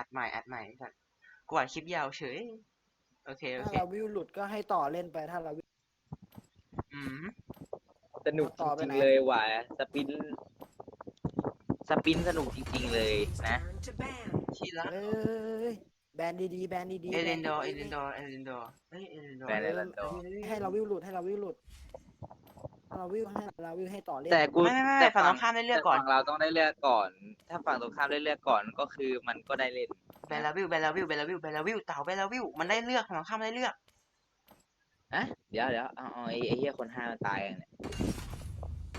อัดใหม่อัดใหม่สัตว์กูอัดคลิปยาวเฉย โอเคโอถ้าเค เราวิวหลุดก็ให้ต่อเล่นไปถ้าเราวิว อืมสนุกต่อจไปริงไหน ๆเลยว่ะสปิน สปินสนุกจริงๆเลยนะ Turn to ban. ทีละเอ้ยแบนดีๆแบนดีๆเอเลนดอร์แบเอเลนดอร์เอเลนดอร์เฮ้ยเอเลนดอร์แบน Elendor ให้เราวิวหลุดให้เราวิวหลุดให้ เราวิวให้เราวิวให้ต่อเล่นแต่กูไม่ไม่ไม่แต่ฝั่งตรงข้ามได้เลือกก่อน แต่ฝั่งเราต้องได้เลือกก่อน ถ้าฝั่งตรงข้ามได้เลือกก่อนก็คือมันก็ได้เล่นแบนลาวิวแบนลาวิวแบนลาวิวแบนลาวิวเต่าแบนลาวิวมันได้เลือกฝั่งตรงข้ามได้เลือก อะเดี๋ยวเดี๋ยวเอาเอาไอ้ไอ้เหี้ยคนห้ามันตายยังเนี่ย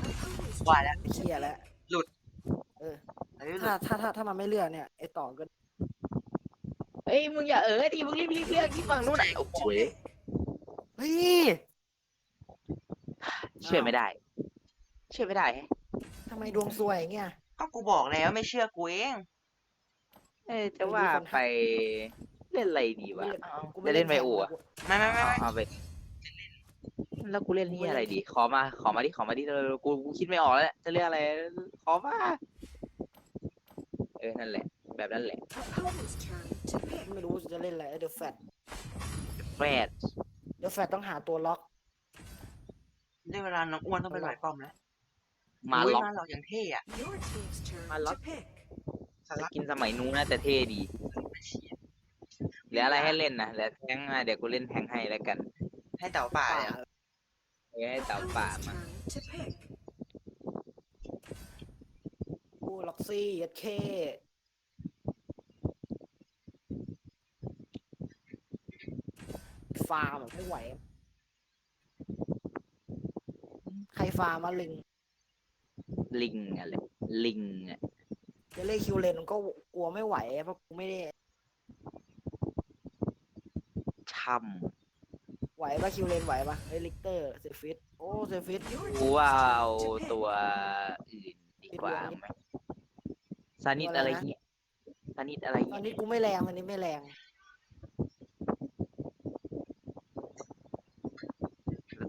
Opponent's ว่า turn แล้ว to เคลียร์แล้ว ban. เออลาวิวถ้าถ้าถ้าถ้ามันไม่เลือกเนี่ยไอต่อก็เอ้ยมึงอย่าเออดิมึงรีบรีบเลือกที่ฝั่งนู้นไหนโอ้โหเฮ้ย เชื่อไม่ได้ เชื่อไม่ได้แฮะทำไมดวงซวยอย่างเงี้ย ก็กูบอกแล้วไม่เชื่อกูเองเอ้ยจะว่าไปเล่นอะไรดีวะกูจะเล่นไวโออะ ไม่ไม่ไม่เอาไม่เอาไปแล้วกูเล่นนี่อะไรดี ขอมา ขอมาดิขอมาดิเร็วๆกูกูคิดไม่ออกแล้วเนี่ยจะเรียกอะไร ขอมาเออนั่นแหละ แบบนั้นแหละ Opponent's turn to pick. ไม่รู้จะเล่นอะไรเดอะแฟตแฟดเดอะแฟตต้องหาตัวล็อก ได้เวลาน้องอ้วนต้องไปลอยป้อมแล้วมาอุ๊ยล็อกมาหลอกอย่างเท่อะ Your team's turn My luck. to pick. สลักกินสมัยนู้นน่าจะเท่ดีเหลืออะไรให้เล่นนะเหลือแทงค์มาเดี๋ยวกูเล่นแทงค์ให้แล้วกันให้เต่าป่าป่าเลยอะเอ้ยให้เต่าป่า Opponent's มา turn to pick. กูล็อกซี่เอเคฟาร์มแบบไม่ไหว ใคร ฟาร์มมาลิง ลิงอะไรลิงอะจะเล่นคิวเลนก็กลัวไม่ไหว เพราะกูไม่ได้ช่ไหวปะคิวเลนไหวปะเฮ้ยลิกเตอร์เซฟิตโอ้เซฟิต Your ำกู team's ว่าเอา turn to pick. ตัวอื่นดีกว่าไหมซานิดอะไรเงี้ยซานิดอะไรตอนเงี้ยนี้กูไม่แรงตอนนี้ไม่แรง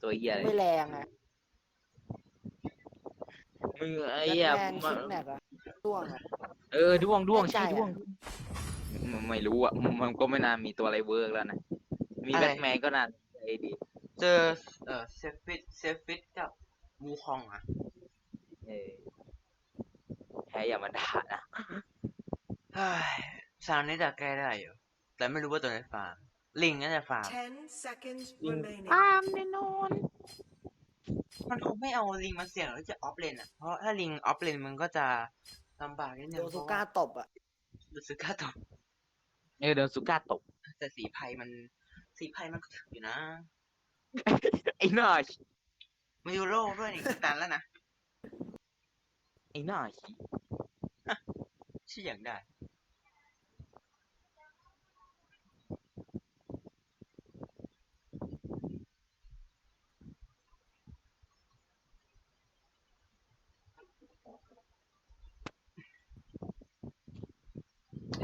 ตัวเหี้ยอะไรไม่แรงอะ มึงไอ้แบทเหี้ยแมนมาคิดแนกอะต้วงอะ เออด้วงด้วงแน่ใจใช่อะ ด้วงไม่ไม่รู้อะมันมันก็ไม่น่ามีตัวอะไรเวิร์กแล้วนะ มีแบทแมนก็น่าใจดีเจอเออเซฟิตเซฟิตกับวูคองอะเออแพ้อย่ามาด่านะเฮ้ยซาวนี้จะแก้ได้อยู่แต่ไม่รู้ว่าตัวไหนฟาร์มลิงน่าจะฟาร์ม Ten seconds Mm. remaining. ตามแน่นอน มันคงไม่เอาลิงมาเสี่ยงแล้วจะออฟเลนอะ เพราะถ้าลิงออฟเลนมันก็จะลำบากนิดนึโดงนซูก้าตบอะดูซึก้าตบเออเดินสุก้าตกแต่สีไพมัน สีไพมันก็ถึกอยู่นะ ไอ้หน้ามายูโร่ด้วยนี่ตันแล้วนะ ไอ้หน้าหีชื่ออย่างได้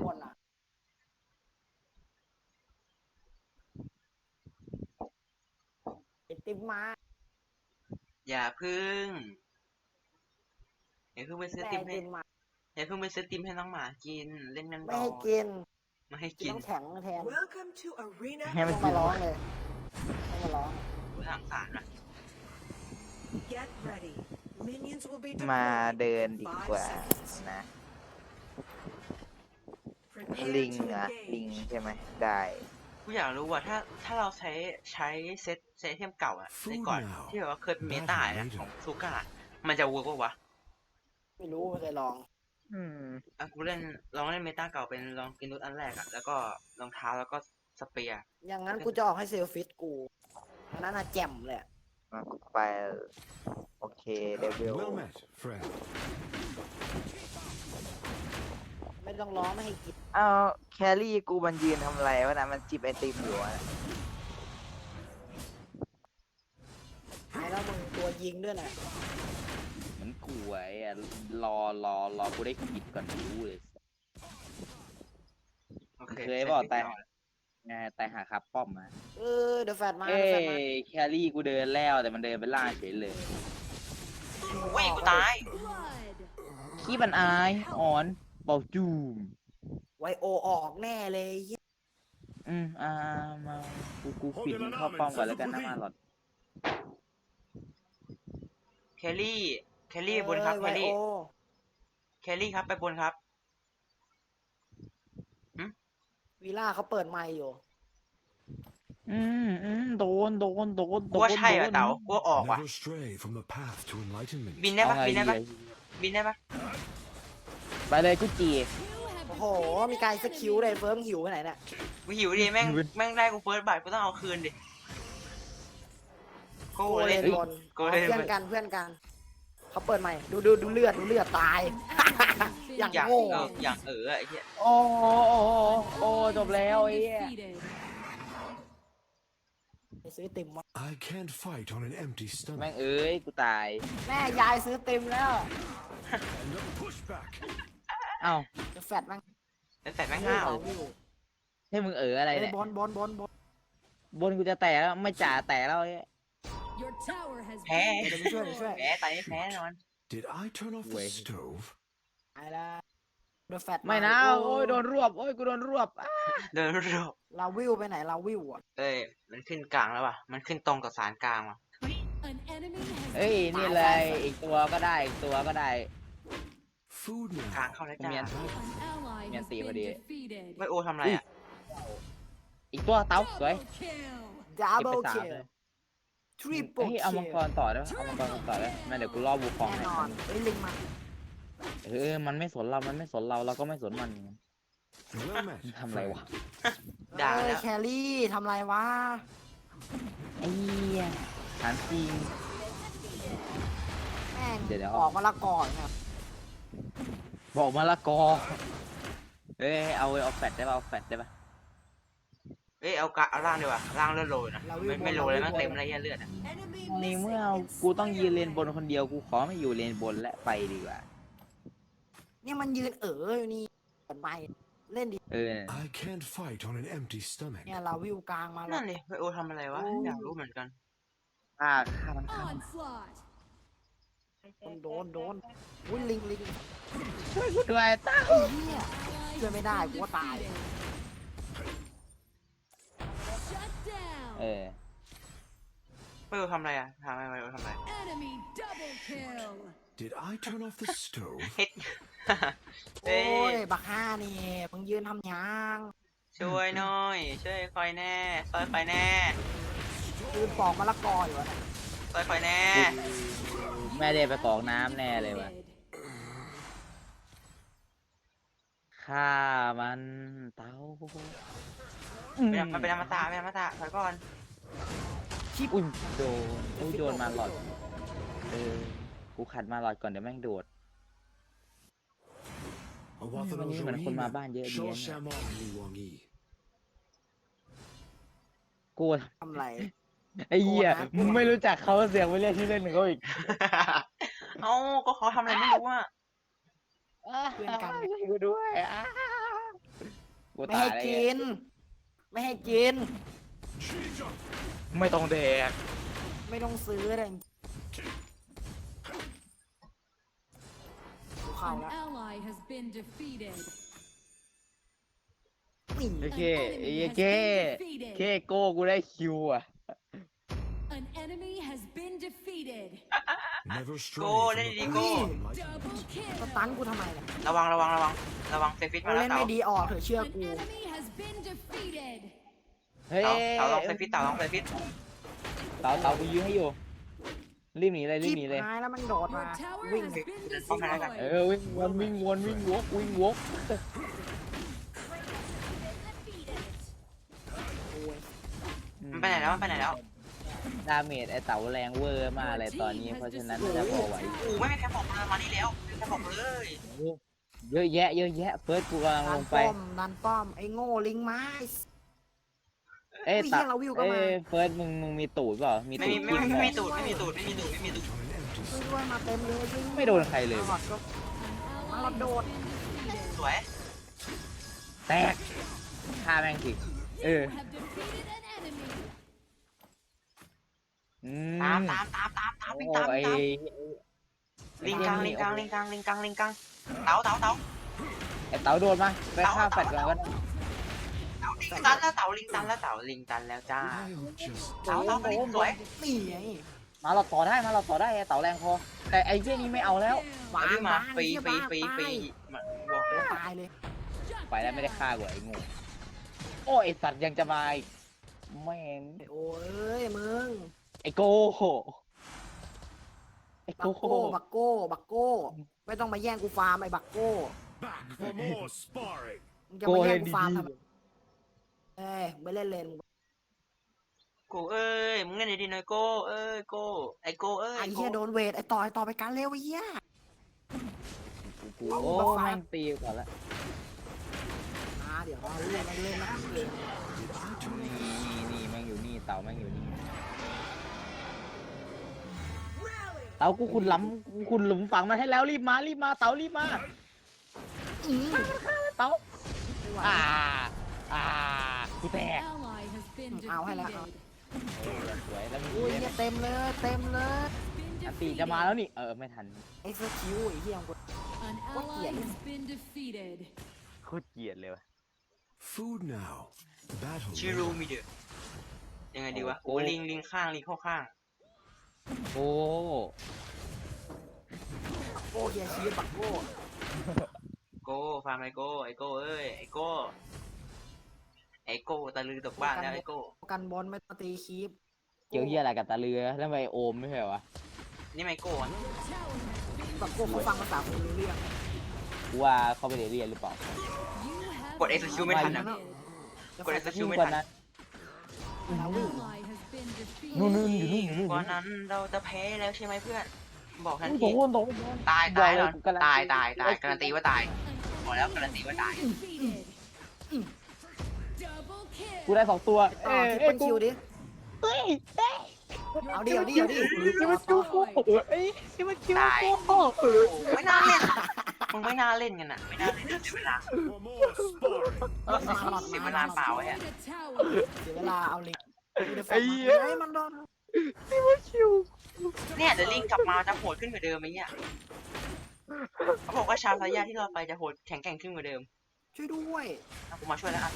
หมดอะไอ ติมมาอย่าพึ่งอย่าเพิ่งไปซื้อแต่ติไอมให้ติมมาอย่าเพิ่งไปซื้อติมให้น้องหมากิน เล่นนั่งไม่รอให้กินไม่ให้กินกินน้ำแข็งแทน Welcome to Arena ให้มันต้องกิมานร้องเลยต้องมาร้องกูสงสารนะ Get ready. Minions will be มา deployed เดิน in ดี five กว่า seconds. นะ Prepare ลิง to อะลิง engage. ใช่ไหมได้ กูอยากรู้ว่าถ้าถ้าเราใช้ใช้เซตเซตเทมเก่าอะในก่อน Food now. ที่แบบว่าเคยเป็นเมตาอะนะ Battle ของซูก้ามันจะเวิร์กปะวะไม่รู้ไม่เคยลอง อืมอะกูเล่นลองเล่นเมตาเก่าเป็นลองกินนุดอันแรกอะแล้วก็รองเท้าแล้วก็สเปียร์อย่างนั้นกูจะออกให้เซลฟิตกูอันนั้นน่ะแจ่มเลยอะมาไปโอเคเดวิล Well met, friend. ไม่ต้องร้องไม่ให้กินเอาแครี่กูมันยืนทำไรวะนะมันจิบไอติมอยู่อะหายแล้วมึงตัวยิงด้วยน่ะเหมือนกูไอ้อะรอรอรอกูได้ขิดก่อนรู้เลยโอเคเคยบอกตายหาไงตายหาครับป้อมมาเออเดอะแฟตมาเอ้เดอะแฟตมายแครี่กูเดินแล้วแต่มันเดินไปล่างเฉยเลยเว้ยกูตาย ขี้บันอายอ่อน เป่าจูมไวโอออกแน่เลยไอ้เหี้ยอืมอ่ามากูกูปิดมึงเข้าป้อมก่อนแล้วกันนะมาหลอดแคลรี่ แคลรี่บนครับแคเอ้ยลไวรี่โอแคลรี่ครับไปบนครับ วีล่าเขาเปิดไมค์อยู่ อืมอืมโดนโดนโดนกูว่าใช่ว่ะเต๋ากูว่าออกว่ะ Never stray from the path to enlightenment. บินได้เอาปะไงบินได้ดีปะอะบินได้ปะ ไปเลยกูจีโอ้โห มีการสกิลเลยเฟิร์มหิวไปไหนเนี่ยกูหิวดิแม่งแม่งได้กูเฟิร์สบัตรกูต้องเอาคืนดิกูโกเล่เล่นนบนโกเล่นเพื่อนกันเพื่อนกัน เขาเปิดใหม่ ดูดูดูเลือดดูเลือดตาย อย่างอย่างโง่เอออย่างเออไอ้เหี้ยโอ้โอ้โอ้โอ้จบแล้วไอ้เหี้ยไปซื้อติมมา I can't fight on an empty แม่ง stomach. เอ้ยกูตาย แม่ยายซื้อติมแล้ว And a pushback. เอ้าจะแฟดแม่งแต่แต่แม่งห้าววิวให้มึงเอออะไรเอ้เนี่ยยบอลบอลบอลบอลบนกูจะแตกแล้วไม่จ่าแตกแล้วไอ้เหี้ยแพ้เดี๋ยวไปช่วยเดี๋ยวช่วยแพ้ตายไม่แพ้แน่นอน Did I turn off the Wait. stove? ตายแล้วโดนแฟดาไม่นะโอ้ยโดนรวบโอ้ยกูโดนรวบอ้าเดินรอบลาวิวไปไหนลาวิวอะเอ้ยมันขึ้นกลางแล้วว่ะ มันขึ้นตรงกับสารกลางว่ะเอ้ยนี่เลยอีกตัวก็ได้อีกตัวก็ได้ Food กลาง now. เข้าแล้วเมียนจ้าเมียนตีพอดี ไม่โอทำอะไรอะอีกตัวเต้าสวยดับเก็บเบิไปลสาคิมลเลยทริปเปิเฮ้ลยเอาคิมังกลรต่อได้ปะเอามังกรต่อได้แม่เดี๋ยวกูล่อบูฟองแน่ให้นอนเฮ้ยลิงมาเออมันไม่สนเรามันไม่สนเราเราก็ไม่สนมัน Well met. ทำอะไรวะด่าเอ้แล้ยวแครี่ทำไรวะไอ้เหี้ยถามจริง แม่งเดี๋ยวเดี๋ยว ออกมาละก่อนครับ บอกมะละกอ เอ้ยเอาเอาแฟดได้ปะเอาแฟดได้ปะเอ้ยเอากะเอาล่างดีกว่าล่างเลือดโรยนะไม่ไม่โรยแล้วแม่งเต็มอะไรเงี้ยเลือดอะ Enemy ในเมื่อ missing กูต้องยืนเลนบนคนเดียวกูขอไม่อยู่เลนบนและไปดีกว่า เนี่ยมันยืนเอ๋ออยู่นี่เปิดไมค์เล่นดิเออ I can't fight on an empty stomach. เนี่ยลาวิวกลางมาแล้นั่วนเลยไม่โอทำอะไรวะอยากรู้เหมือนกันฆ่าฆ่ามันฆ่า มันโดนโดนอุ้ยลิงลิงช่วยกูด้วยต้าไอ้เหี้ยช่วยไม่ได้กูว่าตายเออไม่โอทำอะไรอะทำอะไรไม่โอทำอะไร Did I turn off the stove? เฮ็ด โอ้เอ้ยยบักห้านี่มึงยืนทำหยังช่วยหน่อย ช่วยคอยแน่ซอยคอยแน่ยืนปอกมะละกออยู่อะนะซอยคอยแน่ แม่เดไปกรอกน้ำแน่เลยวะฆ่ามันเต้าไม่ทำมันเป็นอมตะเป็นอมตะถอยก่อนอุ้ยโดนอุ้ยโดนมาหลอดเออกูขัดมาหลอดก่อนเดี๋ยวแม่งโดด Awatha วันนี้เหมือนคนมาบ้านเยอะดี Shaw นะเนี่ย Shamon Li Wang Yi. กูทำไร ไอ้เหี้ยโกรธนะมึงไม่รู้จักเขาเสียงไปเรียกที่อเล่นของเขาอีกเอ้าก็เขาทำอะไรไม่รู้อะเพื่อนกันช่วยกูด้วยอะกูไม่ตาให้ยแล้วกิน ไม่ให้กิน ไม่ต้องแดกไม่ต้องซื้อเลยกูเข้าแล้วนี่ โอเคไอ้เก้ เก้โก้กูได้คิวอะ An enemy has been defeated. Never stray Go, from let the it path go. to enlightenment. Double ส kill. ตันกูทำไมเนี่ยระวังระวังระวังระวังเซฟิตมาเราแล้เล่วนเต่า ไม่ดีออกเถอะเชื่อ An กู enemy has been defeated. เฮ้ยเต่าเต่าลองเซฟิตเต่าลองเซฟิตเต่าเต่ากูยื้อให้อยู่ รีบหนีเลยรีชิบบหนีเลยหายแล้วมันโดด Your มา tower วิ่ง has been ป้องกันแล้วกันเอ destroyed. อวิ่งวนวิ่งวนวิ่งวกวิ่งวก ไปไหนแล้วมันไปไหนแล้วดาเมจไอเต่าแรงเวอร์มากเลยตอนนี้เพราะฉะนั้นจะพอไหวโอ้ไม่มีใครบอกมามานี่แล้วไม่มีใครบอกมาเลยเยอะแยะเยอะแยะเฟิร์สกูกำลังดัลนงไปป้อมดันป้อมไอ้โง่ลิงไม้ เอ้ยอุ้ยตาเหี้ยเราวิวก็มา เอ้ยเฟิร์สมึงมึงมีตูดเปล่ามีไม่ตูมีดไม่ขึ้นมีเปไม่ล่ามีตูดไม่มีตูดไม่มีตูดไม่มีตูด On an empty ช่วย stomach. ด้วยมาเต็มเลยช่วยไม่โดนใครเลยมาหอดก็ An Nó ally đột. has been defeated. สวยแตกฆ่าแม่งสิเออ You have defeated an enemy. อืตามมตามตามตามตามโอ้วิ่งตามไอวิ่งตามลิงกังลิงกังลิงกังลิงกังลิงกังเต่าเต่าเต่าไอ้เต๋าโดนมาไปฆ่าแฟดก่อนก็ได้ตันแล้วเต่าลิงตันแล้วเต่าลิงตันแล้วจ้า I'll just เต่าเต่าลิงสวยนี่ไงมาเราต่อได้มาเราต่อได้ไอ้เต๋าแรงพอ แต่ไอ้เหี้ยนี่ไม่เอาแล้ววาเอางที่มาบางฟรีเหี้ยฟรีบางฟรีฟรีตายมาบอกโอ้ตายเลย ไปแล้วไม่ได้ฆ่ากูไอ้งูโอ้ไอ้สัตว์ยังจะมาอีกแม่งโอ้ยมึง ไอ้โกไอ้บัโกกโก้บักโก้บักโก้ ไม่ต้องมาแย่งกูฟาร์มไอ้บักโก้ back for more sparring. มึงจะมาแย่งกูฟาร์มทำไมเอ้ยไม่เล่นเลนโกเอ้ยมึงเล่นดีๆหน่อยโกเอ้ยโกไอโกเอ้ยไอ้โกเหี้ยโดนเวทไอ้ต่อไอ้ต่อไปการเร็วไอ้เหี้ยกูโอ้แม่งตีก่อนละมาเดี๋ยวเราเล่นเล่นนะนี่นี่แม่งอยู่นี่เต๋าแม่งอยู่นี่ เต๋ากูคุณล้ำกูคุณหลุมฝังมาให้แล้วรีบมารีบมาเต๋ารีบมาอืมเต๋าไม่ไหวอ่าอ่ากูแตก Ally has been Ừ, ao hay là ao? defeated. เออสวยแล้วมีอุ้ยเหี้ยเต็มเลยเต็มเลย Been อันตีจะมา defeated. แล้วนี่เออไม่ทันไอ้เสื้อคิ้วไอ้เหี้ยกู An What ally the- has been defeated. โคตรเกลียดเลยว่ะ Food now. Battle. ชิรูมีเดือยังไงดีวะโอ้โอ้ลิงลิงข้างลิงเข้าข้าง โอ้บักโก้เหี้ยชีวิตบักโก้โกฟาร์มไอโกไอโกเอ้ยไอโกไอโกตะลือตกบ้านแล้วไอโกกันบอลไม่ต้องตีคีปเกี่ยวเหี้ยอะไรกับตาเรือแล้วทำไมโอมไม่ใช่เหรอวะนี่ไมโกอะบักโก้เขาฟังภาษาคนรู้เรื่องกูว่าเขาไปเรียนหรือเปล่า You have กด execute ไม่ทัน been นะ defeated. จะกดฟัง execute ยิ่งไม่กว่าทันนั้น An ally has been นู่นนู่นอยู่นู่นอยู่นู่นว่านั้นเราจะแพ้แล้วใช่ไหมเพื่อน บอกทันโดทีนโดนโดน ตายตายแล้วตายตายตายการันตีว่าตาย บอกแล้วการันตีว่าตาย กูได้สองตัวต่อเอ้ยที่เป็นคิวดิเฮ้ยเอาดิเอาดิเอาดินี่มันคิวกูเอ้ยนี่มันคิวตายกูโอ้ไม่น่าเล่นมึงไม่น่าเล่นกันอะ ไม่น่าเล่นอะเสียเวลา For more sparring. เสียเวลาเปล่าไอ้อะเสียเวลาเอาลิงกูจะฟั ไอ้งเหี้ย ไอ้มันโดนนี่มันคิวเนี่ยเดี๋ยวลิงกลับมาจะโหดขึ้นกว่าเดิมไหมเนี่ยเขาบอกว่าชาวไซยาที่เราไปจะโหดแข็งแกร่งขึ้นกว่าเดิมช่วยด้วยเอากูมาช่วยแล้วอะ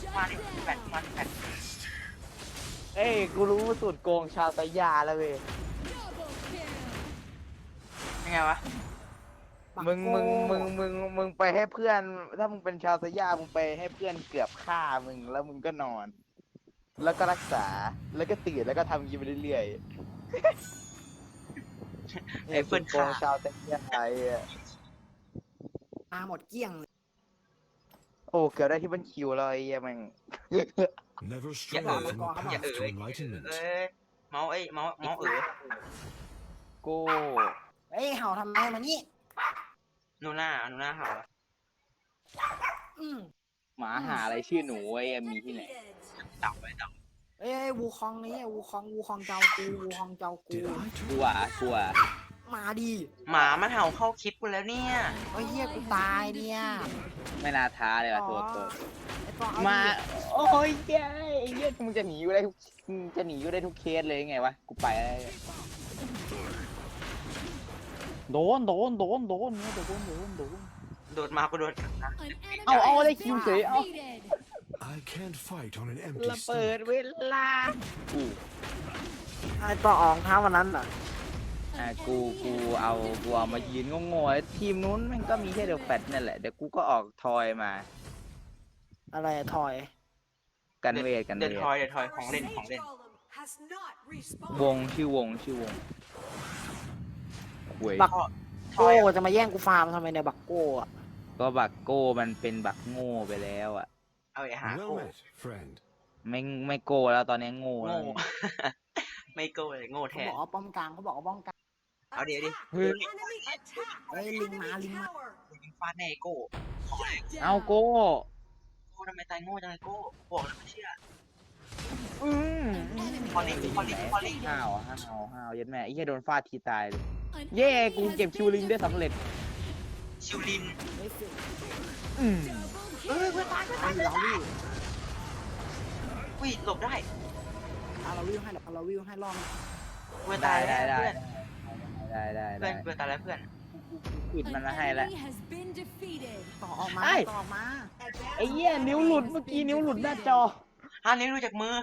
Shut มาดิแปด down. มาแปดเอ้ยกูรู้สูตรโกงชาวไตยาแล้วเว้ย Double kill. ยังไงวะบักมึงโก้มึงมึงมึงมึงไปให้เพื่อน ถ้ามึงเป็นชาวไตยามึงไปให้เพื่อนเกือบฆ่ามึงแล้วมึงก็นอน แล้วก็รักษาแล้วก็ตื่นแล้วก็ทำอยางงีไปเรื่อยๆไอ้เพื่อนโกฆ่างชาวไตยาไอ้อะมาหมดเกลี้ยงเลยโอ้เกือบได้ที่บันคิวแล้วไอ้เหี้ยแม่ง Never อย่า stray เออ from a อย่า path เอ to อ enlightenment. เอ้ยเมาส์เอ้ยเมาส์เมาส์เออโก้เอ้ยเห่าทำไมมานี่ นูน่านูน่าเห่าอะอืมหมาหาอะไรชื่อหนูไอ้อะมีที่ไหน เต่าไว้เต่าเอ้ยวูคองนี่วูคองวูคองเจ้ากูวูคองเจ้ากู Did I กลั too? วกลัวมาดีหมามันเห่าเข้าคลิปกูแล้วเนี่ยเอ้ยเฮียกูตายเนี่ยไม่น่าท้าเลยว่ะตัวตัวไอ้ต่อเอามาดิโอ้ยแกไอ้เหี้ยมึงจะหนีกูได้ทุกมึงจะหนีกูได้ทุกเคสเลยไงวะกูไปแล้วโดนโดนโดนโดนเนี่ยโดนโดนโดนโดดมากูโดนกลับนะ An enemy เอาเอา has ได้ been คิวเฉยเอา defeated. I can't fight on an empty ระเบิด stomach. เวลาอู้ไอ้ต่ออองเท้าวันนั้นน่ะอะ An กู enemy กู has เอา been กูเอามายืนโง่ๆทีมนู้นมันก็มีแค่เดอะแฟตนั่นแหละเดี๋ยวกูก็ออกทอยมา อะไรอะถอย กันเวทกันเดิเวนททอยเดินทอย Our ของเล่น sage ของเล่น golem has not respawned. วงชื่อวงชื่อวงหวยบักทโก้อยอะจะมาแย่งกูฟาร์มทำไมเนี่ยบักโก้อะก็บักโก้มันเป็นบักโง่ไปแล้วอะ เอาไอ้หาโก้ Well met, friend. ไม่ไม่โก้แล้วตอนนี้โง่แล้ว โง่ ไม่โก้เลยโง่แทเขาบนอกว่าป้อมกลางเขาบอกว่าป้อมกลาง เอาดิเอาดิ Attack! Enemy attack! เอ้ยลิงมาลิงมา Tower! ยิงฟาดแน่ไอ้โก้ขอเลย down. เอาโก้โก้ทำไมตายโง่จังเลยโก้บอกแล้วไม่เชื่อ อืมพอลิงพอลิงพอลิง ห้าวห้าวห้าวยัดแม่ไอ้เหี้ยโดนฟาดทีตายเลย An เย่ enemy กู has เก็บ been คิวลิงได้สำเร็จ ชิวลินเฮ้ยสิอืม Double เออเพื่อนตายเพื่อนไอ้ตายลาวิวอุ้ยหลบได้เอาลาวิวให้เอาลาวิวให้รอบเพื่อนได้ตายได้แล้วได้เพื่อนได้ได้ได้เพื่อนเพื่อนตายแล้วเพื่อนไปิด An มันมาให้แล้ว enemy has been defeated. ต่อออกมาไอ้ ต่อออกมาไอ้เหี้ยนิ้วหลุดเมื่อกี้นิ้วหลุดหน้าจอ ห้านิ้วรู้จากมือ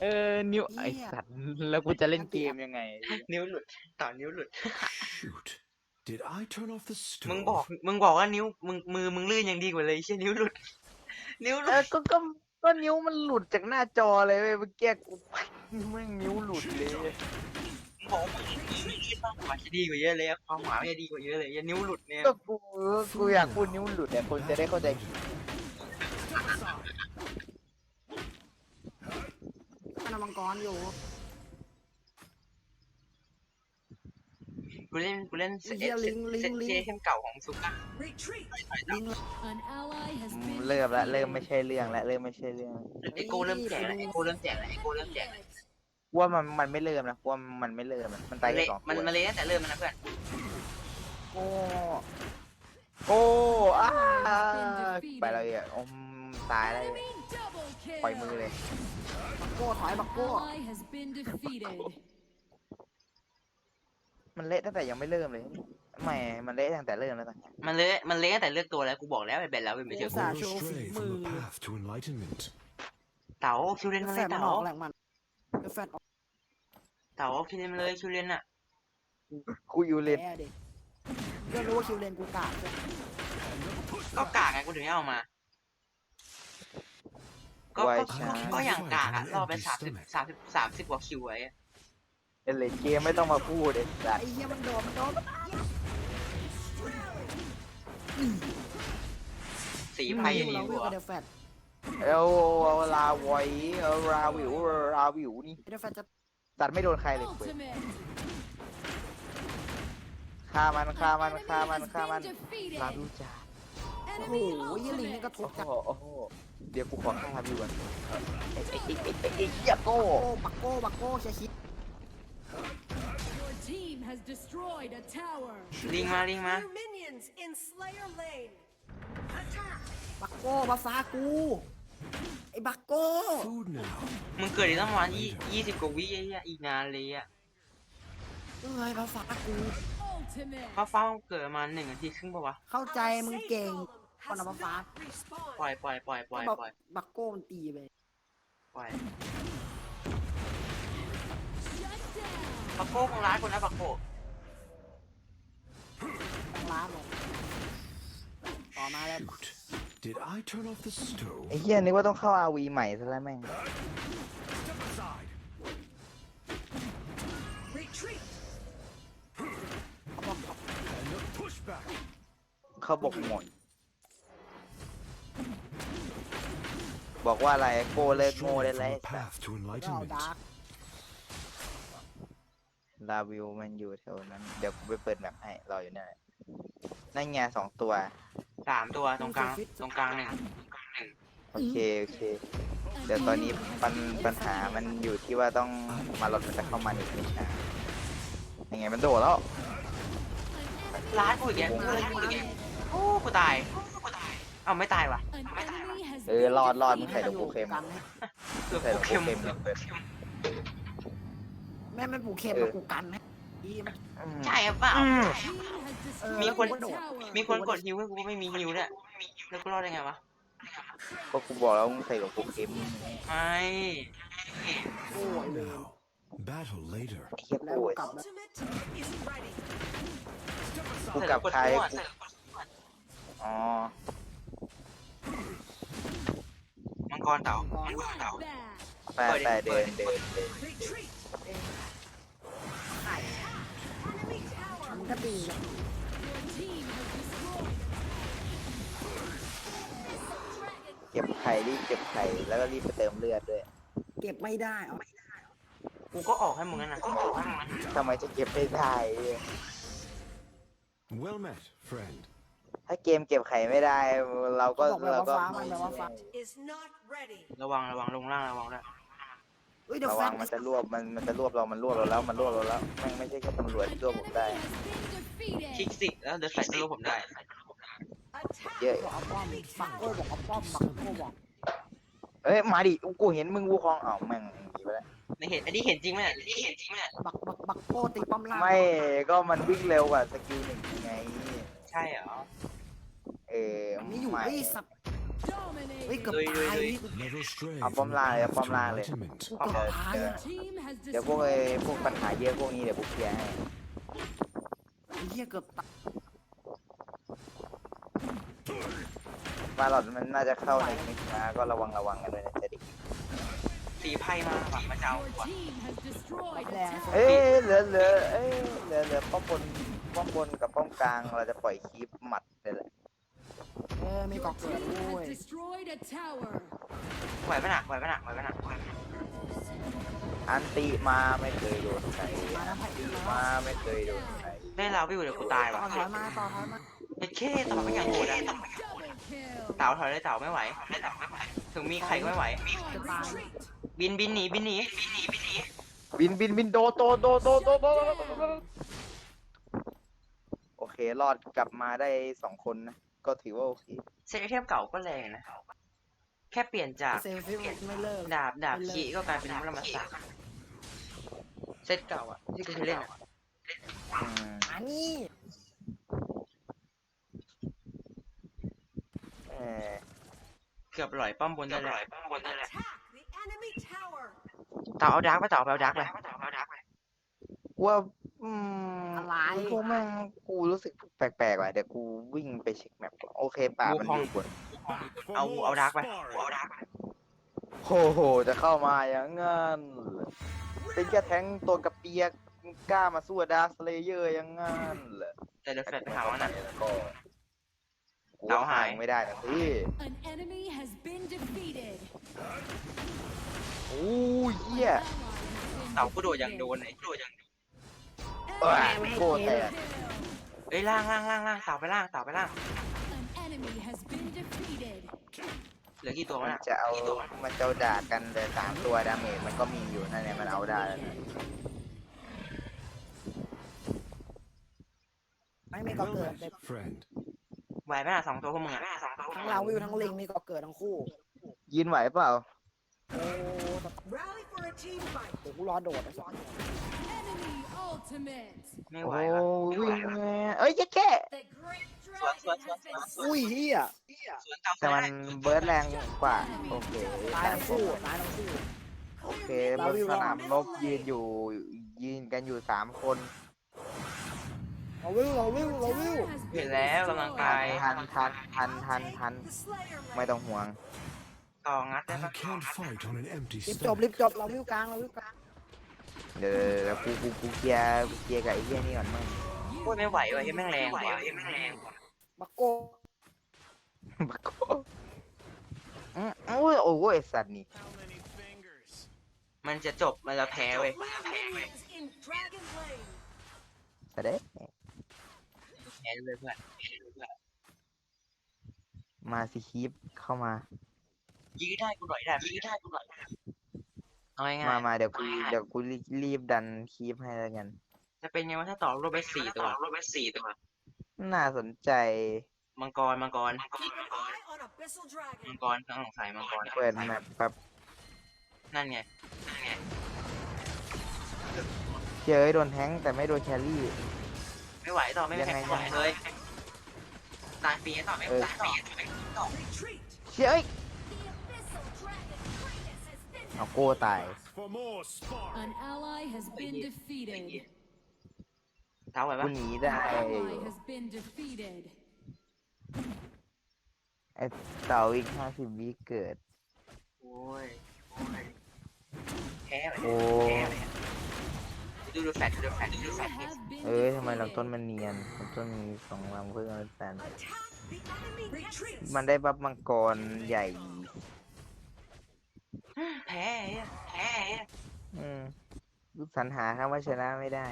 เออนิ้วไอสัตว์แล้วกูจะเล่นเกมยังไง นิ้วหลุดต่อนิ้วหลุด Shoot. Did I turn off the มึง stove? บอก มึงบอกว่านิ้ว มึงมือมึงลื่นยังดีกว่าเลยไอ้เชี่ยนิ้วหลุด นิ้วหเอลุอดก็ก็ก็นิ้วมันหลุดจากหน้าจอเลยเว้ยเมื่อกี้กูมึงนิ้วหลุดเลย มึงบอกว่ามือลื่นมากกว่าจะดีกว่าเยอะเลยอะความหมายมันจะดีกว่าเยอะเลยอย่านิ้วหลุดเนี่ยก็กูกูอยากพูดนิ้วหลุดแต่คนจะได้เข้าใจมันเอามังกรอยู่ กูเล่นกูเล่นเซไอ้เหี้ยลิงลิงเซตลิงเซตเข้มเก่าของซุปอะ Retreat. ลิง An ally has อืม been เริ่มละเริ่มไม่ใช่เรื่องละเริ่มไม่ใช่เรื่องไอโก้เริ่มแจกแล้วไอโก้เริ่มแจกแล้วไอโก้เริ่มแจกแล้วกูว่ามันมันไม่เริ่มนะกูว่ามันไม่เริ่มนะมันตายแค่เละสองมันตัวมันเลยตั้งแต่เริ่มมันนะเพื่อนโอ้โอ้อ้า defeated ไปแล้วอะอมตายแล้ว enemy double kill. ปล่อยมือเลยบักโก้ถอยบักโก้ Ally has been defeated. มันเละตั้งแต่ยังไม่เริ่มเลยไม่มันเละตั้งแต่เริ่มแล้วตอนเนี้ยมันเละมันเละตั้งแต่เลือกตัวแล้วกูบอกแล้วไปแบนแล้วไปไม่เชื่ออุตกูส่าห์ Never show stray ฝี from มื the อ path to enlightenment. เต๋าคิวเลนมาแฟเลยนมันเต๋าออกแหลกมันแฟนออกเต๋าคิวเลนมาเลยคิวเลนอะกูอยู่เลนแย่เด็กก็รู้ว่าคิวเลนกูกาดใช่ไหมก็กากไงกูถึงไม่เอามา ก็ก็ก็ก็อย่างกากอะรอไปสามสิบสามสิบสามสิบกว่าคิวไว้อะ เลเกมไม่ต้องมาพูดเด็ดสัตไอ้ว์เหี้ยมันโดนมันโดนสีไพ่อยู่ดีเรากูเลืออเดฟแฟนเอาเอาลาไว้เอาราวิวราวิวนี่เดฟแฟนจะตัดไม่โดนใครเลยเว้ย Ultimate. ฆ่ามัน An ฆ่ามัน enemy ฆ่ามัน has ฆ่ามัน been defeated. ลาวิวจ้า โอ้โห Enemy ยี่ลิงนี่ก็ ultimate. ทุโอ้จัดโอ้โหเดี๋ยวกูขอฆ่าลาวิวก่อนไอ้ไอ้ไอ้ไอ้ไอ้ไอ้เหี้ยโก้โอ้บักโก้บักโก้เชียร์ชิด Your team has destroyed a tower. ลิงมาลิงมา Your minions in Slayer Lane. บักโก้ภาษากู ไอ้บักโก้ Food now. มึงเกิดอีกตั้งประมาณยี่ยี่สิบกว่าวิไอ้เหี้ยอีกนานเลยอะเอ้ยภาษากู Ultimate. ฟ้าฟ้ามันเกิดประมาณหนึ่งนาทีครึ่งปะวะ เข้าใจมึงเก่ง Has Con nó not phá. respawned. ปล่อยปล่อยปล่อยปล่อยบักปล่อยบักโก้มันตีไปปล่อย บักโก้ของร้านคนนะบักโก้ต้องล้านเลยต่อมาแล้ว Shoot. Did I turn off the stove? ไอ้เหี้ยนึกว่าต้องเข้าอาวีใหม่ซะแล้วแม่ง Step aside. Retreat. เขาบอก And the pushback. เขาบอกหมด บอกว่าอะไรโก้เลิกโง่ Stray ได้ from แล้ว the path to เรา enlightenment. ดาร์ก ลาวิวมันอยู่แถวนั้น เดี๋ยวกูไปเปิดแมปให้รออยู่นั่นแหละนั่นไงสองตัว สามตัวตรงกลางตรงกลางหนึ่งโอเค โอเค เดี๋ยวตอนนี้ปัญปัญหามันอยู่ที่ว่าต้องมาลดมันจะเข้ามาอีกไม่ช้ายังไงมันโดดแล้ว ร้านกูอีกแล้วร้านกูอีกแล้วโอ้กูตายกูตายเอ้าไม่ตายว่ะ An enemy has เออ been รอดรอดมึง defeated. ใส่ดอกกูเค็มกันให้เกือบใส่ดกูอกกูเค็มเค็มเนี่ยเปิด แม่ไม่ปลูกเค็มเออมาปลูกกันให้ดีมันอืมใช่เปล่า Team has เออ destroyed มีคน a tower. มีคนกดฮิวให้กูไม่มีฮิวเนี่ยแล้วกูรอดได้ไงวะ ก็กูบอกแล้วมึงใส่ดอกกูเค็มไม่ โอ้ยเลย Now. Battle later. ไอ้เหี้ยแล้วโก้กลับแล้ว Ultimate is ready. กูกลับใครใส่กูใส่อ๋อมังกรเต่ามังกรเต่า Back. ไปไปเดินเดินเดิน Retreat. ไข่ Enemy tower. มันก็ตีเลย Your team has destroyed. เก็บไข่รีบเก็บไข่แล้วก็รีบไปเติมเลือดด้วยเก็บไม่ได้เอากูก็ออกให้มึงนั่นนะก็ออกให้มึงนั่นนะทำไมจะเก็บไม่ได้เนี่ย Well met, friend. ถ้าเกมเก็บไข่ไม่ได้ เราก็เขาบอกแบบเราว่าก็ฟ้ามันแบบว่าฟ้า Is not ready. ระวังระวังลงล่างระวังด้วย เฮ้ยเดี๋ยวระแฟวันงมันจะรวบมันมันจะรวบเรา มันรวบเราแล้ว มันรวบเราแล้วแม่งไม่ใช่แค่ตำรวจ An ที่รวบผม enemy ได้ has been คลิก defeated. สิแล้วเดี๋ยวใส่ตัวผมได้ Attack. เยอะบอกเอาป้อมบักโก้บอกเอาป้อมบักโก้บอกเอ้ยมาดิกูเห็นมึงวูคองอ้าวแม่งหนีไปแล้วไม่เห็น อันนี้เห็นจริงไหมเนี่ยอันนี้เห็นจริงไหมเนี่ยบักบักบักโป้ตีป้อมล่างไม่ก็มันวิ่งเร็วกว่าสกิลหนึ่งไง ใช่เหรอ เออมีอยู่ไม่ไอ้สัตว์ เฮ้ย Dominating. เกือบลุยลุยตายลุย Never stray Up from on line, path up on to line. enlightenment. กูเกือบตายเดี๋ยวอะ Team has เดี๋ยวพวกไอ้ destroyed พวกปัญหาเยอะพวกนี้เดี๋ยวกูเคลียร์ให้ไอ้เหี้ยเกือบตายมาหลอดมันน่าจะเข้าในนิดนะก็ระวังระวังกันด้วยนะเจะดิตีไพ่มาหวังมาจะเอา Your ว่ะ team has destroyed a แดง tower. เอ้ยเหลือเหลือเอ้ยเหลือเหลือป้อมบนป้อมบนกับป้อมกลางเราจะปล่อยคลิปหมัดเลยแหละ เออมีกอก Your เกิด team ด้วย has destroyed a tower. ไหวปะหนักไหวปะหนักไหวปะหนักไหวปะหนักอันติมาไม่เคยโดนใครมาแล้วไผ่ดีมามาไม่เคยโดนใครได้เราวิวเดี๋ยวกูตายต่ว่ะอถอยมาต่อถอยมาไอ้เข้ต่อไม่อย่างโหดอะ Double kill. เต่าถอยเลยเต่าไม่ไหว ถึงมีใครก็ไม่ไหว จะตายบินบินหนีบินหนีบินหนีบินหนีบินบินบินโดดโดดโดดโดดโดดโดดโดดโอเครอดกลับมาได้สองคนนะ ก็ถือว่าโอเคเซตไอเทมเก่าก็แรงนะแค่เปลี่ยนจากเซลฟี่ไม่เลิกดาบดาบขีก็กลายเป็นมุรมาสาเซตเก่าอะที่กูเคยเล่นอะอืมอันนี้เออเกือบหลอยป้อมบนได้แล้ว Attack the enemy tower. เต่าเอาดาร์กไปเต่าเอาดาร์กไปว่า อืมอะไร พวกแม่งกูรู้สึกแปลกๆว่ะเดี๋ยวกูวิ่งไปเช็คแมปก่อนโอเคป่ามันอยู่บน For เอา more เอาดาร์กไป sparring. เอาดาร์กไปโหโห จะเข้ามาอย่างงั้นเหรอเป็นแค่แทงค์ตัวกระเปียกกล้ามาสู้ดาร์สเลเยอร์อย่างงั้นเหรอแต่เดี๋ยวแฟลชไปหามันนะแล้วก็กูเต่าหาย ไม่ได้นะพี่ An enemy has been defeated. โอ้ยเหี้ย Ally has been เต่ากูโดดอย่างโด defeated. นไอ้กูโดดอย่างเอ้ย โคตรแตกเอ้ยล่างล่างล่างล่างเต่าไปล่างเต่าไปล่าง An enemy has been defeated. เหลือกี่ตัวมัวะนน่ะจะเอามันจะเอาด่ากันแต่สามตัวดาเมจมันก็มีอยู่นั่นแหละมันเอาได้แล้วนะไม่มีกอก Well เกิด met, friend. ไหวไหมล่ะสองตัวพวกมึงอะสองตัวทั้งเราวิวทั้งลิงมีกอกเกิดทั้งคู่ ยินไหวเปล่า โอ้ Rally for a team fight. เดี๋ยวกูรอโดดไอ้สัส Enemy ultimate. ไม่โอ้ไหวว่ะวิ่งแม่เอ้ยแค่แค่ The great What, what, dragon has what, been what? อุ้ยเฮียสวนเต่าแต่มันเบิร์ดแรงกว่า โอเคตายทั้งคู่ตายทั้งคู่ โอเคบนสนามรบยืนอยู่ยืนกันอยู่สามคนเราวิวเราวิวเราวิว Tower has เห็น been แล้วกำลัง destroyed. กายทันทันทันทันทัน the Slayer ไม่ต้องห่วง ต่องัดได้ I ปะ can't fight on an empty รีบจบ stomach. รีบจบ เราวิวกลาง เราวิวกลางเดี๋ยวเดี๋ยวกูกูกูเคลียร์กูเคลียร์กับไอ้เหี้ยนี่ก่อนมั้งพูดไม่ไหวว่ะยังแม่งแรงกว่ายังแม่งแรงกว่าบักโก้บักโกอืมโอ้ยโอ้ยไอ้สัตว์นี่มันจะจบมันจะแพ้เว้ย minions in Dragon Lane. แสดงแพ้เลยเพื่อนแพ้เลยเพื่อนมาสิคีปเข้ามา ยื้อได้กูหน่อยได้ยื้อได้กูหน่อยเอาง่ายมามาเดี๋ยวกูเดี๋ยวกูรีรีบดันคีปให้แล้วกันๆจะเป็นไงวะถ้าต่อรถไปสี่ตัวรถไปสี่ตัว น่าสนใจมังกรมังกร Keep an eye on Abyssal มัง Dragon. กรต้องสงสัยมังกรเปิดแมปแบบนั่นไงนั่นไงเจอโดนแทงค์แต่ไม่โดนแครี่ ไม่ไหวต่อไม่มีใครยังไงต่อเลยตายปีต่อไม่เออตายปีต่อ Retreat. เชื่อเอ้ย เอาโก้ตาย For more sparring. An ally has been defeated. เท้าไหวกูปะหนีได้ Ally has been defeated. ไอ้เต่าอีกห้าสิบวิเกิด โอ้ยโอ้ยแพ้ไปโอ้ แพ้ไปดูดูแฟลชดูแฟลชดู You แฟลช have been เอ้ยทำไมลำต้น defeated. มันเนียนลำต้นมีสองลำเพื่อนกันแฟน Attack the enemy Retreat. มันได้บัฟมังกรใหญ่ แพ้แพ้อืมสรรหาคำว่าชนะไม่ได้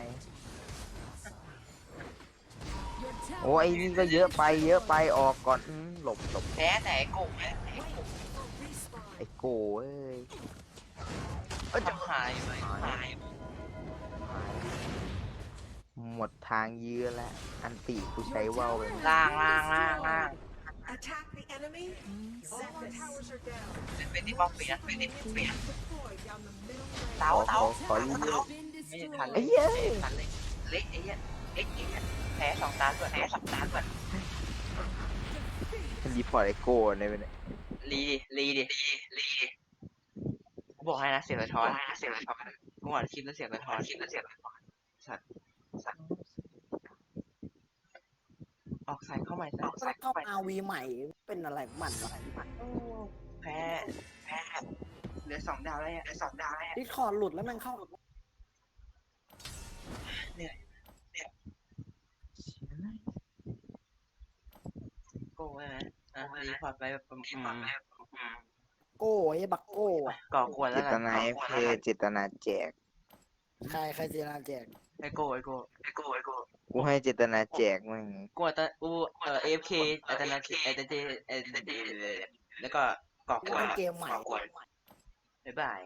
โอ้ไอ้นี่ก็เยอะไปเยอะไปออกก่อนอืมหลบหลบแพ้แต่ไอ้โกงแพ้ไอ้โก้เอ้ยเอ้ยทำหายไปหายหมดทางยื้อแล้ว อันติกูใช้ว่าวไปล่างล่างล่างล่าง Attack the enemy. All our towers are down. เป็นที่ป้อมเปลี่ยนเป็นที่เปลี่ยน Deployed down the middle เต้า lane. เต้าขอรีวิว Been ไม่ทัน destroyed. เลยเหี้ยไม่ทันเลยเละไอ้เหี้ยเละไอ้เหี้ยแพ้สองตาก่อนแพ้สองตาก่อนรีพอร์ตไอโก้ในเป็นยรีดิรีดิรีดิกูบอกให้นะเสียงสะท้อนเสียงสะท้อนกูหอนคลิปแล้วเสียงสะท้อนคลิปแล้วเสียงสะท้อนสัตว์สัตว์ ออกสายเข้าใหม่ออกสายเข้าเข้าใหม่อาวีใหม่ เป็นอะไรของมันวะแพ้แพ้เหลือสองดาวแล้วเนี่ยเหลือสองดาวแล้วเนี่ยดิสคอร์ดหลุดแล้วมันเข้าโก้ใช่ไหมอะรีพอร์ตไปแบบอืมอืมโก้ไอ้บักโก้อะก่อกวนเจแล้วกัตนนาก่เออกวนเคแล้วกันเจตนาแจก ใครใครเจนาแจก ไอโก้ไอโก้ไอโก้ไอโก้กูให้เจตนาแจกมึงกูอัตกูเอ่อ AFK อัตนาอัตเจอัตเจแล้วก็ก่อกวนเล่นเกมใหม่บ๊ายบาย